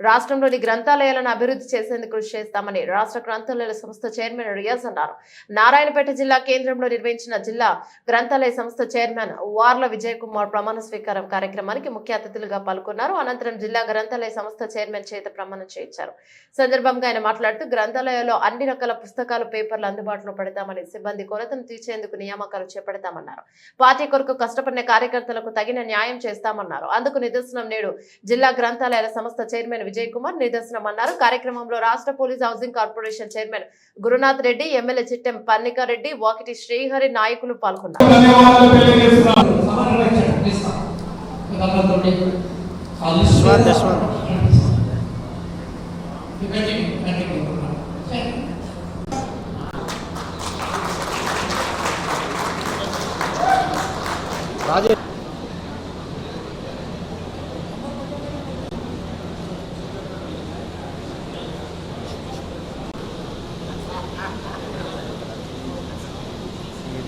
రాష్ట్రంలోని గ్రంథాలయాలను అభివృద్ధి చేసేందుకు కృషి చేస్తామని రాష్ట్ర గ్రంథాలయాల సంస్థ చైర్మన్ రియాజ్ అన్నారు. నారాయణపేట జిల్లా కేంద్రంలో నిర్వహించిన జిల్లా గ్రంథాలయ సంస్థ చైర్మన్ వార్ల విజయ్ కుమార్ ప్రమాణ స్వీకారం కార్యక్రమానికి ముఖ్య అతిథులుగా పాల్గొన్నారు. అనంతరం జిల్లా గ్రంథాలయ సంస్థ చైర్మన్ చేత ప్రమాణం చేయించారు. సందర్భంగా ఆయన మాట్లాడుతూ గ్రంథాలయాల్లో అన్ని రకాల పుస్తకాలు పేపర్లు అందుబాటులో పెడతామని సిబ్బంది కొరతను తీర్చేందుకు నియామకాలు చేపడతామన్నారు. పార్టీ కొరకు కష్టపడిన కార్యకర్తలకు తగిన న్యాయం చేస్తామన్నారు. అందుకు నిదర్శనం నేడు జిల్లా గ్రంథాలయాల సంస్థ చైర్మన్ విజయ్ కుమార్ నిదర్శనం అన్నారు కార్యక్రమంలో రాష్ట్ర police housing corporation chairman Gurunath Reddy MLA Chittem Parnikareddy Vakiti Srihari నాయకులు పాల్గొన్నారు. రాజే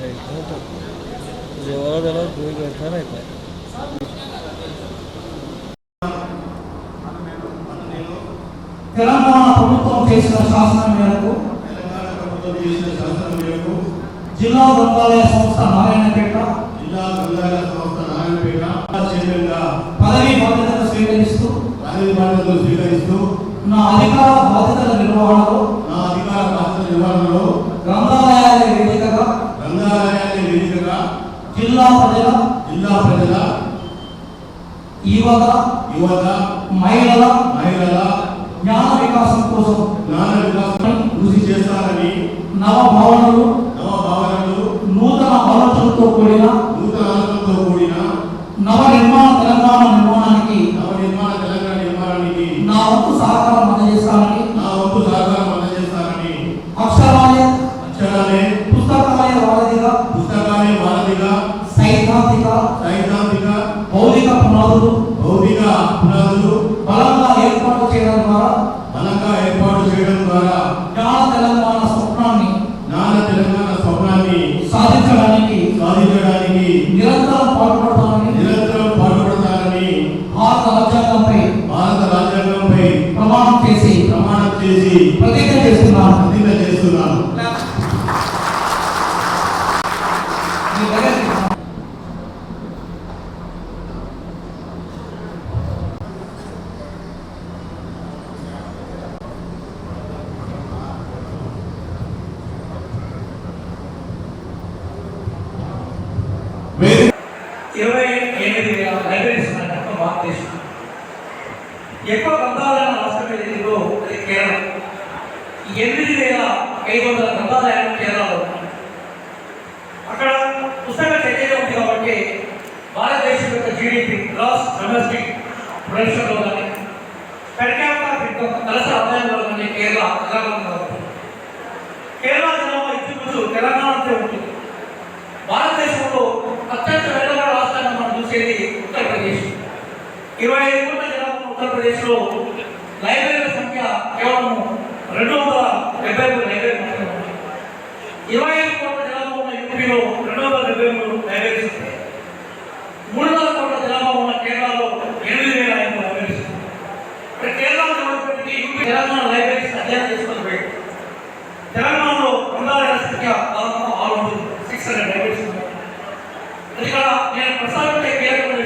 అయిపోయి తెలంగాణ ప్రభుత్వం చేసిన శాసనం మేరకు తెలంగాణ ప్రభుత్వం చేసిన శాసనం మేరకు జిల్లా గ్రంథాలయ సంస్థ నారాయణపేట జిల్లా గ్రంథాలయ సంస్థ నారాయణపేట చైర్మన్గా పదవి బాధ్యతలు స్వీకరిస్తూ పదవి బాధ్యతలు స్వీకరిస్తూ నా అధికార బాధ్యతల నిర్వహణలో నా అధికార బాధ్యత నిర్వహణలో గ్రంథాలయాల జిల్లా ప్రజల జిల్లా ప్రజల యువత యువత మహిళల మహిళల జ్ఞాన వికాసం కోసం జ్ఞాన వికాసం కృషి చేస్తారని నవ భావనలు పునాదులు బలంగా ఏర్పాటు చేయడం ద్వారా బలంగా ఏర్పాటు చేయడం ద్వారా జ్ఞాన తెలంగాణ స్వప్నాన్ని జ్ఞాన తెలంగాణ స్వప్నాన్ని సాధించడానికి సాధించడానికి నిరంతరం పాటుపడతానని నిరంతరం ఎక్కువ గ్రంథాలయాల రాష్ట్రం ఏదో అది కేరళ. ఎనిమిది వేల ఐదు వందల గ్రంథాలయాలు కేరళలో అక్కడ పుస్తక చర్య ఉంది కాబట్టి భారతదేశం యొక్క జీడిపి గ్రాస్ డొమెస్టిక్ ప్రొడక్షన్లో కానీ పెర్ క్యాపిటల్ కలస ఆదాయంలో కానీ కేరళ అగ్రగణం కాబట్టి. కేరళ జనాభా ఇంచుమించు తెలంగాణతో ఉంటుంది. భారతదేశంలో అత్యంత వెనుకబడిన రాష్ట్రాన్ని మనం చూసేది ఉత్తరప్రదేశ్. ఇరవై ఐదు కోట్ల ఉత్తరప్రదేశ్లో లైబ్రరీల సంఖ్య కేవలం రెండు వందల డెబ్బై మూడు లైబ్రరీ ఇరవై ఐదు కోట్ల జనాభా ఉన్న యూపీలో రెండు వందల డెబ్బై మూడు లైబ్రరీస్ ఉన్నాయి. మూడు వందల కోట్ల జనాభా ఉన్న కేరళలో ఎనిమిది వేల ఐదు లైబ్రరీస్ ఇక్కడ కేరళలో ఉన్నటువంటి యూపీ తెలంగాణ లైబ్రరీస్ అధ్యయనం చేసుకుని పోయి తెలంగాణలో ఉండాలనే సంఖ్య దాదాపు ఆరు సిక్స్ హండ్రెడ్ లైబ్రరీస్ ఉన్నాయి. ఇక్కడ నేను ప్రసారం